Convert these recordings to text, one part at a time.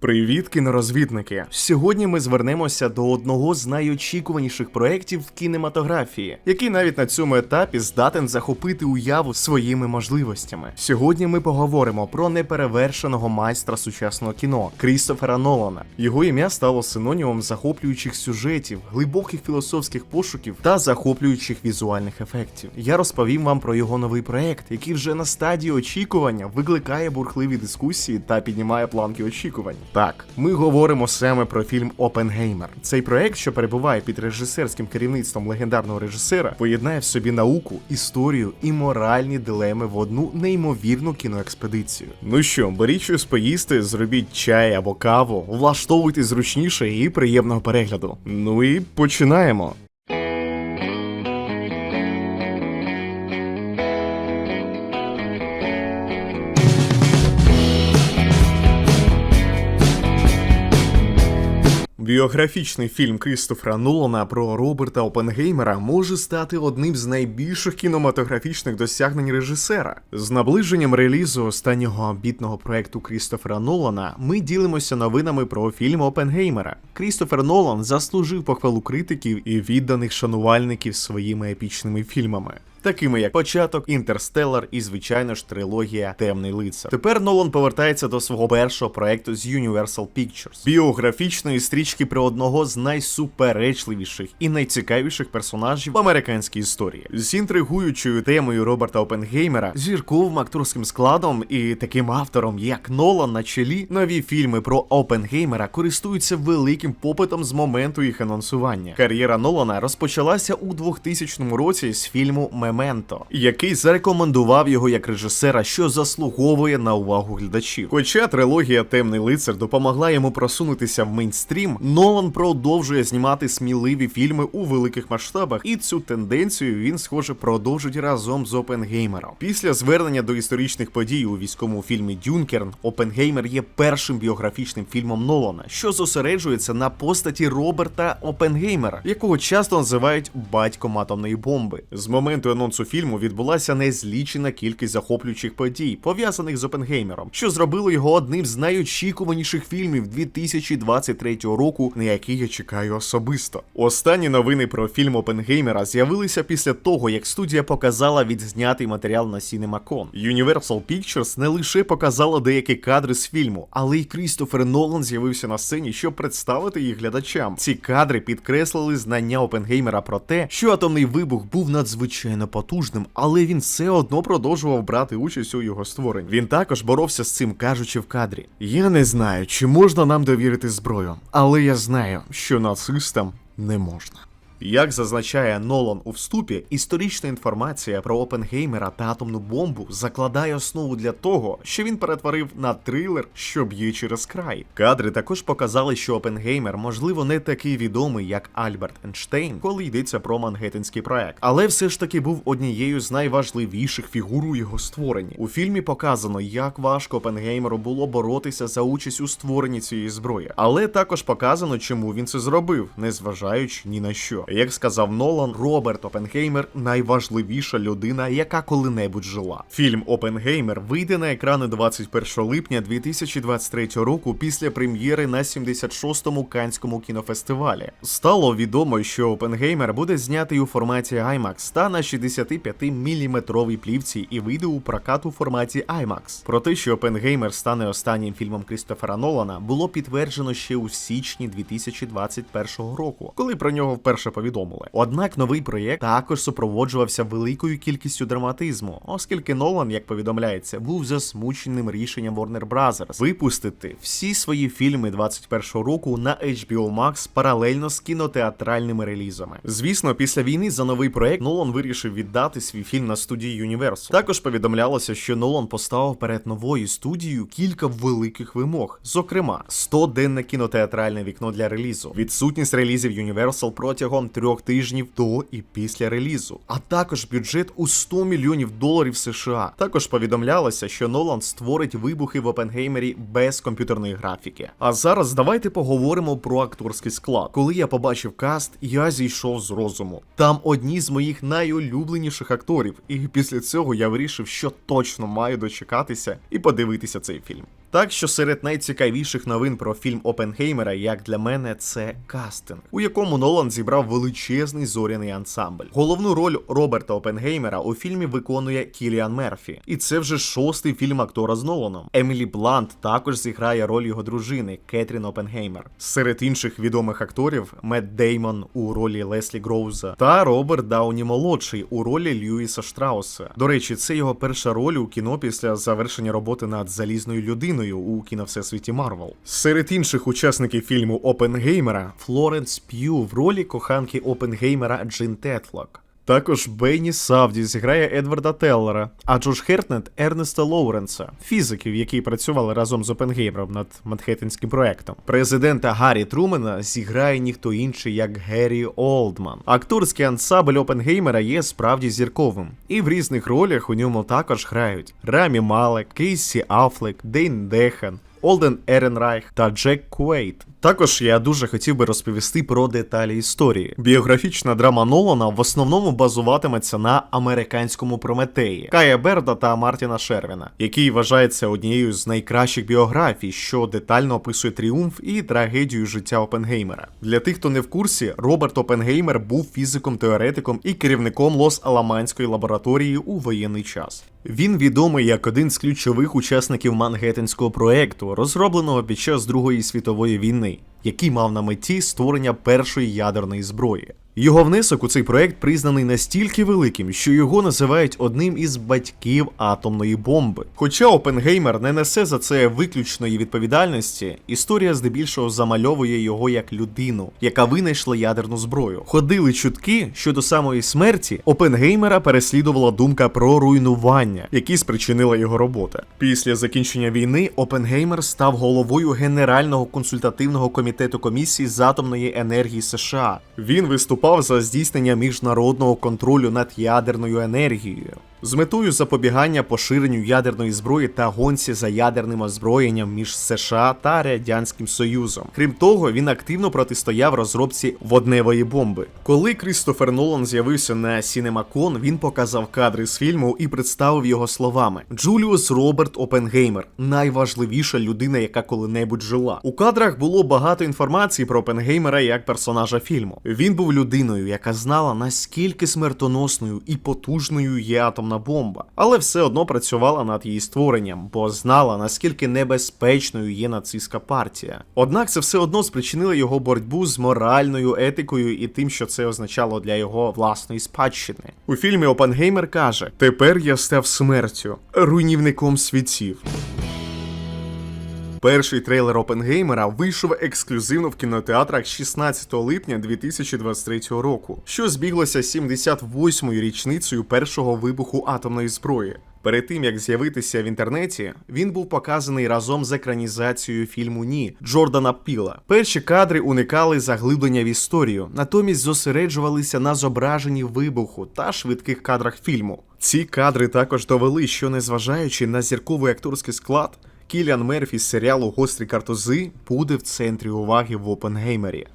Привіт, кінорозвідники! Сьогодні ми звернемося до одного з найочікуваніших проєктів в кінематографії, який навіть на цьому етапі здатен захопити уяву своїми можливостями. Сьогодні ми поговоримо про неперевершеного майстра сучасного кіно Крістофера Нолана. Його ім'я стало синонімом захоплюючих сюжетів, глибоких філософських пошуків та захоплюючих візуальних ефектів. Я розповім вам про його новий проєкт, який вже на стадії очікування викликає бурхливі дискусії та піднімає планки очікувань. Так, ми говоримо саме про фільм Опенгеймер. Цей проект, що перебуває під режисерським керівництвом легендарного режисера, поєднає в собі науку, історію і моральні дилеми в одну неймовірну кіноекспедицію. Ну що, беріть щось поїсти, зробіть чай або каву, влаштовуйте зручніше і приємного перегляду. Ну і починаємо. Біографічний фільм Крістофера Нолана про Роберта Опенгеймера може стати одним з найбільших кінематографічних досягнень режисера. З наближенням релізу останнього амбітного проекту Крістофера Нолана ми ділимося новинами про фільм Опенгеймера. Крістофер Нолан заслужив похвалу критиків і відданих шанувальників своїми епічними фільмами такими як початок, інтерстеллар і, звичайно ж, трилогія Темний лицар. Тепер Нолан повертається до свого першого проекту з Universal Pictures, біографічної стрічки про одного з найсуперечливіших і найцікавіших персонажів в американській історії. З інтригуючою темою Роберта Опенгеймера, зірковим акторським складом і таким автором, як Нолан на чолі, нові фільми про Опенгеймера користуються великим попитом з моменту їх анонсування. Кар'єра Нолана розпочалася у 2000 році з фільму Мем. Мементо, який зарекомендував його як режисера, що заслуговує на увагу глядачів. Хоча трилогія Темний лицар допомогла йому просунутися в мейнстрім, Нолан продовжує знімати сміливі фільми у великих масштабах, і цю тенденцію він, схоже, продовжить разом з Опенгеймером. Після звернення до історичних подій у військовому фільмі Дюнкерн, Опенгеймер є першим біографічним фільмом Нолана, що зосереджується на постаті Роберта Опенгеймера, якого часто називають батьком атомної бомби. З моменту анонсу фільму відбулася незлічена кількість захоплюючих подій, пов'язаних з Опенгеймером, що зробило його одним з найочікуваніших фільмів 2023 року, на який я чекаю особисто. Останні новини про фільм Опенгеймера з'явилися після того, як студія показала відзнятий матеріал на CinemaCon. Universal Pictures не лише показала деякі кадри з фільму, але й Крістофер Нолан з'явився на сцені, щоб представити їх глядачам. Ці кадри підкреслили знання Опенгеймера про те, що атомний вибух був надзвичайно потужним, але він все одно продовжував брати участь у його створенні. Він також боровся з цим, кажучи в кадрі: Я не знаю, чи можна нам довірити зброю, але я знаю, що нацистам не можна. Як зазначає Нолан у вступі, історична інформація про Опенгеймера та атомну бомбу закладає основу для того, що він перетворив на трилер, що б'є через край. Кадри також показали, що Опенгеймер, можливо, не такий відомий, як Альберт Ейнштейн, коли йдеться про Мангеттенський проект, але все ж таки був однією з найважливіших фігур у його створенні. У фільмі показано, як важко Опенгеймеру було боротися за участь у створенні цієї зброї, але також показано, чому він це зробив, незважаючи ні на що. Як сказав Нолан, Роберт Опенгеймер найважливіша людина, яка коли-небудь жила. Фільм Опенгеймер вийде на екрани 21 липня 2023 року після прем'єри на 76-му Канському кінофестивалі. Стало відомо, що Опенгеймер буде знятий у форматі IMAX та на 65-мм плівці і вийде у прокат у форматі IMAX. Про те, що Опенгеймер стане останнім фільмом Крістофера Нолана, було підтверджено ще у січні 2021 року, коли про нього вперше повідомили. Однак новий проєкт також супроводжувався великою кількістю драматизму, оскільки Нолан, як повідомляється, був засмученим рішенням Warner Bros. випустити всі свої фільми 21-го року на HBO Max паралельно з кінотеатральними релізами. Звісно, після війни за новий проєкт Нолан вирішив віддати свій фільм на студії Universal. Також повідомлялося, що Нолан поставив перед новою студією кілька великих вимог, зокрема, 100-денне кінотеатральне вікно для релізу, відсутність релізів Universal протягом трьох тижнів до і після релізу, а також бюджет у 100 мільйонів доларів США. Також повідомлялося, що Нолан створить вибухи в Опенгеймері без комп'ютерної графіки. А зараз давайте поговоримо про акторський склад. Коли я побачив каст, я зійшов з розуму. Там одні з моїх найулюбленіших акторів, і після цього я вирішив, що точно маю дочекатися і подивитися цей фільм. Так що серед найцікавіших новин про фільм Опенгеймера, як для мене, це кастинг, у якому Нолан зібрав величезний зоряний ансамбль. Головну роль Роберта Опенгеймера у фільмі виконує Кіліан Мерфі, і це вже шостий фільм актора з Ноланом. Емілі Блант також зіграє роль його дружини Кетрін Опенгеймер. Серед інших відомих акторів Мет Деймон у ролі Леслі Гроуза та Роберт Дауні молодший у ролі Льюіса Штрауса. До речі, це його перша роль у кіно після завершення роботи над залізною людиною у кіновсесвіті Марвел. Серед інших учасників фільму Опенгеймера Флоренс П'ю в ролі коханки Опенгеймера Джин Тетлок. Також Бенні Савді зіграє Едварда Теллера, а Джош Хертнет Ернеста Лоуренса, фізиків, які працювали разом з Опенгеймером над Манхеттенським проектом. Президента Гаррі Трумена зіграє ніхто інший, як Геррі Олдман. Акторський ансамбль Опенгеймера є справді зірковим, і в різних ролях у ньому також грають Рамі Малек, Кейсі Афлек, Дейн Дехан. Олден Еренрайх та Джек Куейт. Також я дуже хотів би розповісти про деталі історії. Біографічна драма Нолана в основному базуватиметься на американському Прометеї Кая Берда та Мартіна Шервіна, який вважається однією з найкращих біографій, що детально описує тріумф і трагедію життя Опенгеймера. Для тих, хто не в курсі, Роберт Опенгеймер був фізиком-теоретиком і керівником Лос-Аламанської лабораторії у воєнний час. Він відомий як один з ключових учасників Мангеттенського проекту, розробленого під час Другої світової війни, який мав на меті створення першої ядерної зброї. Його внесок у цей проект признаний настільки великим, що його називають одним із батьків атомної бомби. Хоча Опенгеймер не несе за це виключної відповідальності, історія здебільшого замальовує його як людину, яка винайшла ядерну зброю. Ходили чутки, що до самої смерті Опенгеймера переслідувала думка про руйнування, які спричинила його робота. Після закінчення війни Опенгеймер став головою Генерального консультативного комітету комісії з атомної енергії США. Він виступав за здійснення міжнародного контролю над ядерною енергією. З метою запобігання поширенню ядерної зброї та гонці за ядерним озброєнням між США та Радянським Союзом. Крім того, він активно протистояв розробці водневої бомби. Коли Крістофер Нолан з'явився на CinemaCon, він показав кадри з фільму і представив його словами: Джуліус Роберт Опенгеймер найважливіша людина, яка коли-небудь жила. У кадрах було багато інформації про Опенгеймера як персонажа фільму. Він був людиною, яка знала наскільки смертоносною і потужною є атомна бомба, але все одно працювала над її створенням, бо знала наскільки небезпечною є нацистська партія. Однак це все одно спричинило його боротьбу з моральною етикою і тим, що це означало для його власної спадщини. У фільмі Опенгеймер каже: Тепер я став смертю, руйнівником світів. Перший трейлер Опенгеймера вийшов ексклюзивно в кінотеатрах 16 липня 2023 року, що збіглося з 78-ю річницею першого вибуху атомної зброї. Перед тим як з'явитися в інтернеті, він був показаний разом з екранізацією фільму Ні Джордана Піла. Перші кадри уникали заглиблення в історію, натомість зосереджувалися на зображенні вибуху та швидких кадрах фільму. Ці кадри також довели, що незважаючи на зірковий акторський склад. Кіліан Мерфі з серіалу Гострі картози буде в центрі уваги в Опенгеймері.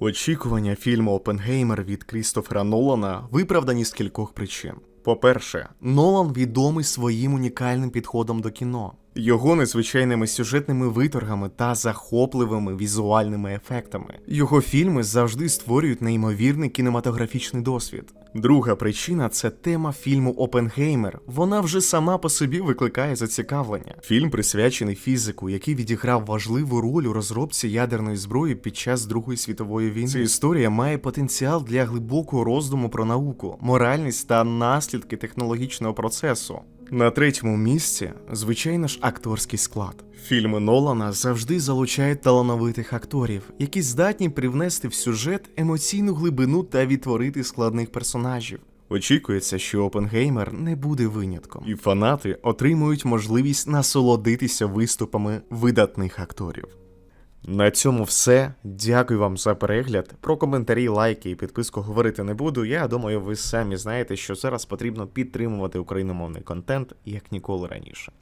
Очікування фільму Опенгеймер від Крістофера Нолана виправдані з кількох причин. По-перше, Нолан відомий своїм унікальним підходом до кіно, його незвичайними сюжетними виторгами та захопливими візуальними ефектами. Його фільми завжди створюють неймовірний кінематографічний досвід. Друга причина це тема фільму Опенгеймер. Вона вже сама по собі викликає зацікавлення. Фільм присвячений фізику, який відіграв важливу роль у розробці ядерної зброї під час Другої світової війни. Ця історія має потенціал для глибокого роздуму про науку, моральність та наслідки технологічного процесу. На третьому місці, звичайно ж, акторський склад. Фільми Нолана завжди залучають талановитих акторів, які здатні привнести в сюжет емоційну глибину та відтворити складних персонажів. Очікується, що Опенгеймер не буде винятком, і фанати отримують можливість насолодитися виступами видатних акторів. На цьому все. Дякую вам за перегляд. Про коментарі, лайки і підписку говорити не буду. Я думаю, ви самі знаєте, що зараз потрібно підтримувати україномовний контент як ніколи раніше.